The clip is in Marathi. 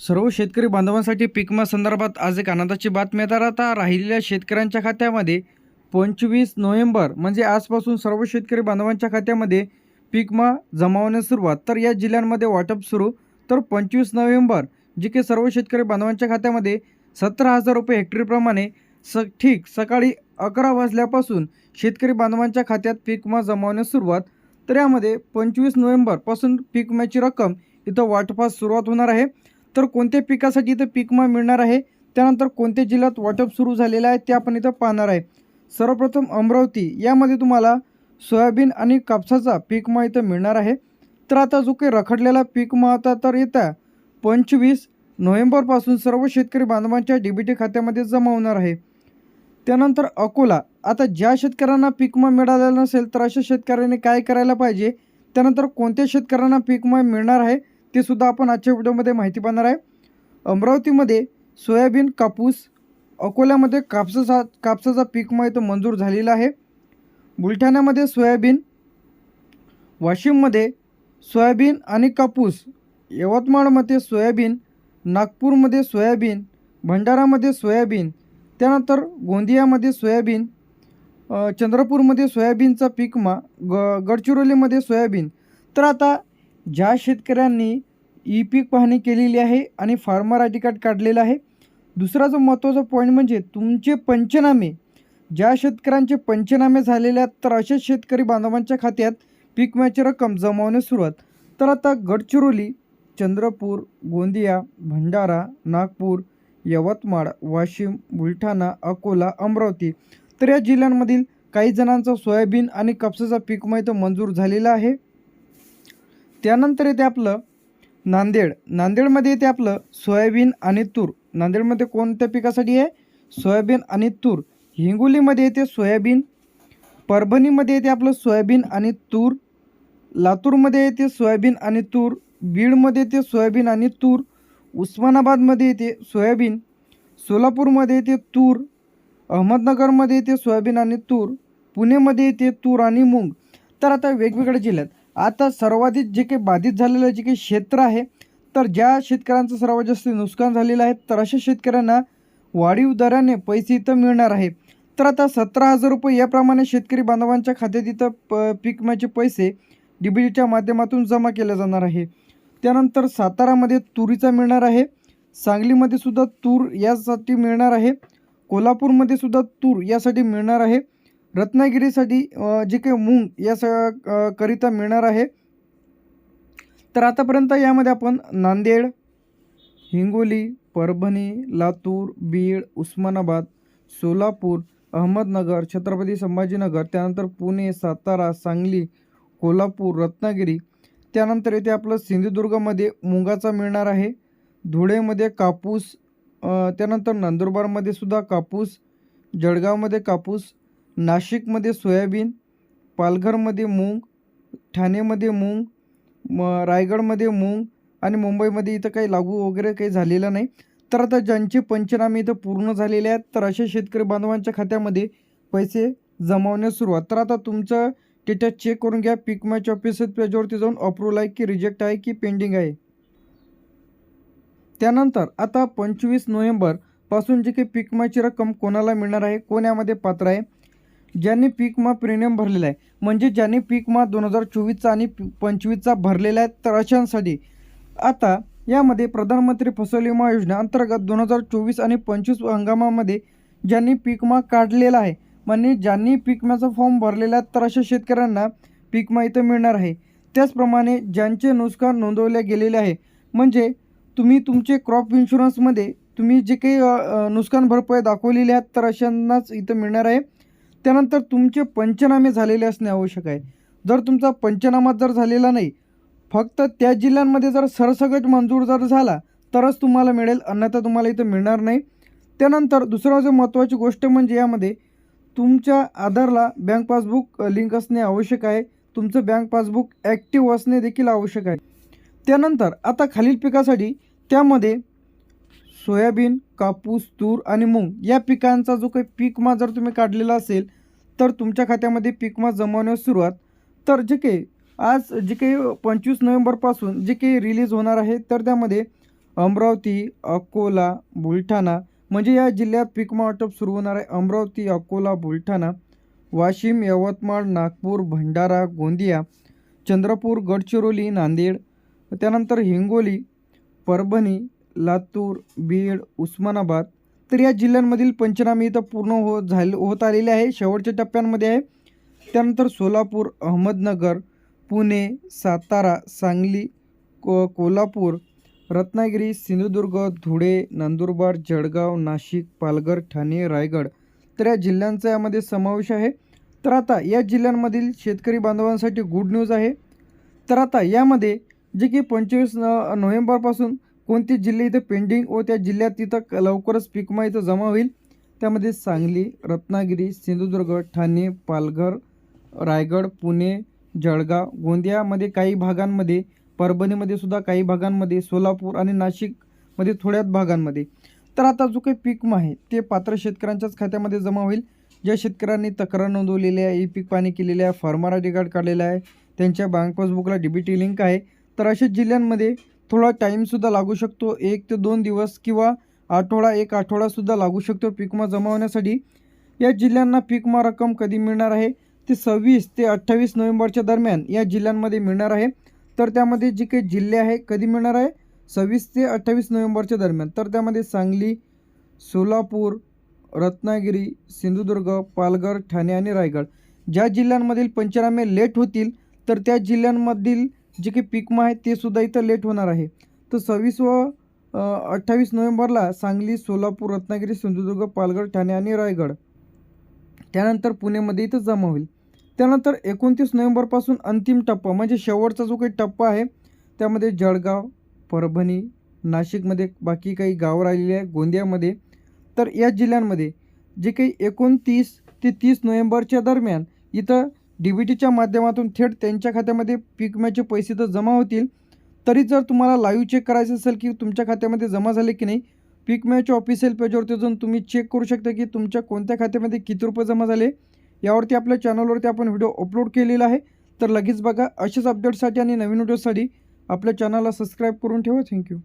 सर्व शेतकरी बांधवांसाठी पिकमा संदर्भात आज एक आनंदाची बातमी येणार. आता राहिलेल्या शेतकऱ्यांच्या खात्यामध्ये पंचवीस नोव्हेंबर म्हणजे आजपासून सर्व शेतकरी बांधवांच्या खात्यामध्ये पिकमा जमावण्यास सुरुवात. तर या जिल्ह्यांमध्ये वाटप सुरू. तर पंचवीस नोव्हेंबर जे की सर्व शेतकरी बांधवांच्या खात्यामध्ये सतरा हजार रुपये हेक्टरीप्रमाणे स ठीक सकाळी अकरा वाजल्यापासून शेतकरी बांधवांच्या खात्यात पीकमा जमावण्यास सुरुवात. तर यामध्ये पंचवीस नोव्हेंबरपासून पीक विम्याची रक्कम इथं वाटपास सुरुवात होणार आहे. तर कोणत्या पिकासाठी इथं पीक मिळणार आहे? त्यानंतर कोणत्या जिल्ह्यात वाटप सुरू झालेलं आहे ते आपण इथं पाहणार आहे. सर्वप्रथम अमरावती यामध्ये तुम्हाला सोयाबीन आणि कापसाचा पीक मा इथं मिळणार आहे. तर आता जो काही रखडलेला पीक विमा आता तर येत्या पंचवीस नोव्हेंबरपासून सर्व शेतकरी बांधवांच्या डी बी टी खात्यामध्ये जमा होणार आहे. त्यानंतर अकोला आता ज्या शेतकऱ्यांना पीक विमा मिळालेला नसेल तर अशा शेतकऱ्यांनी काय करायला पाहिजे? त्यानंतर कोणत्या शेतकऱ्यांना पीक मिळणार आहे? ते सुद्धा आपण आजच्या व्हिडिओमध्ये माहिती पाहणार आहे. अमरावतीमध्ये सोयाबीन कापूस अकोल्यामध्ये कापसाचा कापसाचा पीक विमा इथं मंजूर झालेला आहे. बुलढाण्यामध्ये सोयाबीन वाशिममध्ये सोयाबीन आणि कापूस यवतमाळमध्ये सोयाबीन नागपूरमध्ये सोयाबीन भंडारामध्ये सोयाबीन त्यानंतर गोंदियामध्ये सोयाबीन चंद्रपूरमध्ये सोयाबीनचा पीक मा ग गडचिरोलीमध्ये सोयाबीन. तर आता ज्या शेतकऱ्यांनी ई पीक पाहणी केलेली आहे आणि फार्मर आय डी कार्ड काढलेलं आहे दुसरा जो महत्त्वाचा पॉईंट म्हणजे तुमचे पंचनामे. ज्या शेतकऱ्यांचे पंचनामे झालेले आहेत तर अशाच शेतकरी बांधवांच्या खात्यात पीक विम्याची रक्कम जमावण्यास सुरुवात. तर आता गडचिरोली चंद्रपूर गोंदिया भंडारा नागपूर यवतमाळ वाशिम बुलढाणा अकोला अमरावती तर या जिल्ह्यांमधील काही जणांचा सोयाबीन आणि कापसाचा पीक विमा इथं मंजूर झालेला आहे. त्यानंतर येते आपलं नांदेड. नांदेडमध्ये येते आपलं सोयाबीन आणि तूर. नांदेडमध्ये कोणत्या पिकासाठी आहे? सोयाबीन आणि तूर. हिंगोलीमध्ये येते सोयाबीन. परभणीमध्ये येते आपलं सोयाबीन आणि तूर. लातूरमध्ये येते सोयाबीन आणि तूर. बीडमध्ये येते सोयाबीन आणि तूर. उस्मानाबादमध्ये येते सोयाबीन. सोलापूरमध्ये येते तूर. अहमदनगरमध्ये येते सोयाबीन आणि तूर. पुणेमध्ये येते तूर आणि मूग. तर आता वेगवेगळ्या जिल्ह्यात. आता सर्वाधिक जे काही बाधित झालेलं जे काही क्षेत्र आहे तर ज्या शेतकऱ्यांचं सर्वात जास्त नुकसान झालेलं आहे तर अशा शेतकऱ्यांना वाढीव दराने पैसे इथं मिळणार आहे. तर आता सतरा हजार रुपये याप्रमाणे शेतकरी बांधवांच्या खात्यात इथं प पीक विम्याचे पैसे डी माध्यमातून जमा केले जाणार आहे. त्यानंतर सातारामध्ये तुरीचा मिळणार आहे सांगलीमध्ये सुद्धा तूर यासाठी मिळणार आहे कोल्हापूरमध्ये सुद्धा तूर यासाठी मिळणार आहे रत्नागिरीसाठी जे काही मूंग या स करिता मिळणार आहे. तर आतापर्यंत यामध्ये आपण नांदेड हिंगोली परभणी लातूर बीड उस्मानाबाद सोलापूर अहमदनगर छत्रपती संभाजीनगर त्यानंतर पुणे सातारा सांगली कोल्हापूर रत्नागिरी त्यानंतर येथे आपलं सिंधुदुर्गमध्ये मुगाचा मिळणार आहे. धुळेमध्ये कापूस त्यानंतर नंदुरबारमध्ये सुद्धा कापूस जळगावमध्ये कापूस नाशिकमध्ये सोयाबीन पालघरमध्ये मूग ठाणेमध्ये मूग म रायगडमध्ये मूग आणि मुंबईमध्ये इथं काही लागू वगैरे काही झालेलं नाही. तर आता ज्यांचे पंचनामे इथं पूर्ण झालेले आहेत तर अशा शेतकरी बांधवांच्या खात्यामध्ये पैसे जमावण्यास सुरुवात. तर आता तुमचं स्टेटस चेक करून घ्या. पीक मॅच ऑफिस पेजवरती जाऊन अप्रूव्हल आहे की रिजेक्ट आहे की पेंडिंग आहे. त्यानंतर आता पंचवीस नोव्हेंबरपासून जे काही पीक विम्याची रक्कम कोणाला मिळणार आहे कोण यामध्ये पात्र आहे ज्यांनी पीक प्रीमियम भरलेला आहे. म्हणजे ज्यांनी पीक दोन हजार चोवीसचा आणि पी- पंचवीसचा भरलेला आहे तर अशांसाठी आता यामध्ये प्रधानमंत्री फसल विमा योजना अंतर्गत दोन हजार चोवीस आणि पंचवीस हंगामामध्ये ज्यांनी पीकमा काढलेला आहे म्हणजे ज्यांनी पीकमाचा फॉर्म भरलेला आहे तर अशा शेतकऱ्यांना पीकमा इथं मिळणार आहे. त्याचप्रमाणे ज्यांचे नुकसान नोंदवले गेलेले आहे म्हणजे तुम्ही तुमचे क्रॉप इन्शुरन्समध्ये तुम्ही जे काही नुकसान भरपाई दाखवलेली आहेत तर अशांनाच इथं मिळणार आहे. त्यानंतर तुमचे पंचनामे झालेले असणे आवश्यक आहे. जर तुमचा पंचनामा जर झालेला नाही फक्त त्या जिल्ह्यांमध्ये जर सरसगट मंजूर जर झाला तरच तुम्हाला मिळेल अन्यथा तुम्हाला इथं मिळणार नाही. त्यानंतर दुसरं जे महत्त्वाची गोष्ट म्हणजे यामध्ये तुमच्या आधारला बँक पासबुक लिंक असणे आवश्यक आहे. तुमचं बँक पासबुक ॲक्टिव्ह असणे देखील आवश्यक आहे. त्यानंतर आता खालील पिकासाठी त्यामध्ये सोयाबीन कापूस तूर आणि मूग या पिकांचा जो काही पीक जर तुम्ही काढलेला असेल तर तुमच्या खात्यामध्ये पीक जमवण्यास सुरुवात. तर जे काही आज जे काही पंचवीस नोव्हेंबरपासून जे काही रिलीज होणार आहे तर त्यामध्ये अमरावती अकोला बुलढाणा म्हणजे या जिल्ह्यात पीक वाटप सुरू होणार आहे. अमरावती अकोला बुलढाणा वाशिम यवतमाळ नागपूर भंडारा गोंदिया चंद्रपूर गडचिरोली नांदेड त्यानंतर हिंगोली परभणी लातूर बीड उस्मानाबाद तर या जिल्ह्यांमधील पंचनामे इथं पूर्ण हो झाले होत आलेले आहे. शेवटच्या टप्प्यांमध्ये आहे. त्यानंतर सोलापूर अहमदनगर पुणे सातारा सांगली को कोल्हापूर रत्नागिरी सिंधुदुर्ग धुळे नंदुरबार जळगाव नाशिक पालघर ठाणे रायगड तर या जिल्ह्यांचा यामध्ये समावेश आहे. तर आता या जिल्ह्यांमधील शेतकरी बांधवांसाठी गुड न्यूज आहे. तर आता यामध्ये जे की पंचवीस न नोव्हेंबरपासून कोणते जिल्हे इथं पेंडिंग व त्या जिल्ह्यात तिथं क- लवकरच पीकमा इथं जमा होईल? त्यामध्ये सांगली रत्नागिरी सिंधुदुर्ग ठाणे पालघर रायगड पुणे जळगाव गोंदियामध्ये काही भागांमध्ये परभणीमध्ये सुद्धा काही भागांमध्ये सोलापूर आणि नाशिकमध्ये थोड्याच भागांमध्ये. तर आता जो काही पीकमा आहे ते पात्र शेतकऱ्यांच्याच खात्यामध्ये जमा होईल. ज्या शेतकऱ्यांनी तक्रार नोंदवलेली आहे ई पीक पाणी केलेले आहे फार्मर आय डी कार्ड काढलेलं आहे त्यांच्या बँक पासबुकला डी बी टी लिंक आहे. तर अशा जिल्ह्यांमध्ये थोडा टाईमसुद्धा लागू शकतो. एक ते दोन दिवस किंवा आठवडा एक आठवडासुद्धा लागू शकतो पीकमा जमा होण्यासाठी. या जिल्ह्यांना पीकमा रक्कम कधी मिळणार आहे? ते सव्वीस ते अठ्ठावीस नोव्हेंबरच्या दरम्यान या जिल्ह्यांमध्ये मिळणार आहे. तर त्यामध्ये जे काही जिल्हे आहे कधी मिळणार आहे? सव्वीस ते अठ्ठावीस नोव्हेंबरच्या दरम्यान. तर त्यामध्ये सांगली सोलापूर रत्नागिरी सिंधुदुर्ग पालघर ठाणे आणि रायगड. ज्या जिल्ह्यांमधील पंचनामे लेट होतील तर त्या जिल्ह्यांमधील जे काही पीकमा आहे ते सुद्धा इथं लेट होणार आहे. तर सव्वीस व अठ्ठावीस नोव्हेंबरला सांगली सोलापूर रत्नागिरी सिंधुदुर्ग पालघर ठाणे आणि रायगड. त्यानंतर पुणेमध्ये इथं जमा होईल. त्यानंतर एकोणतीस नोव्हेंबरपासून अंतिम टप्पा म्हणजे शेवटचा जो काही टप्पा आहे त्यामध्ये जळगाव परभणी नाशिकमध्ये बाकी काही गावं राहिलेली आहे गोंदियामध्ये. तर या जिल्ह्यांमध्ये जे काही एकोणतीस ते तीस नोव्हेंबरच्या दरम्यान इथं डी बी टीच्या माध्यमातून थेट त्यांच्या खात्यामध्ये पीक विम्याचे पैसे तर जमा होतील तरी जर तुम्हाला लाईव्ह चेक करायचं असेल की तुमच्या खात्यामध्ये जमा झाले की नाही पीक विम्याच्या ऑफिशियल पेजवरती जाऊन तुम्ही चेक करू शकता की तुमच्या कोणत्या खात्यामध्ये किती रुपये जमा झाले. यावरती आपल्या चॅनलवरती आपण व्हिडिओ अपलोड केलेला आहे. तर लगेच बघा अशाच अपडेटसाठी आणि नवीन व्हिडिओसाठी आपल्या चॅनलला सबस्क्राईब करून ठेवा. थँक्यू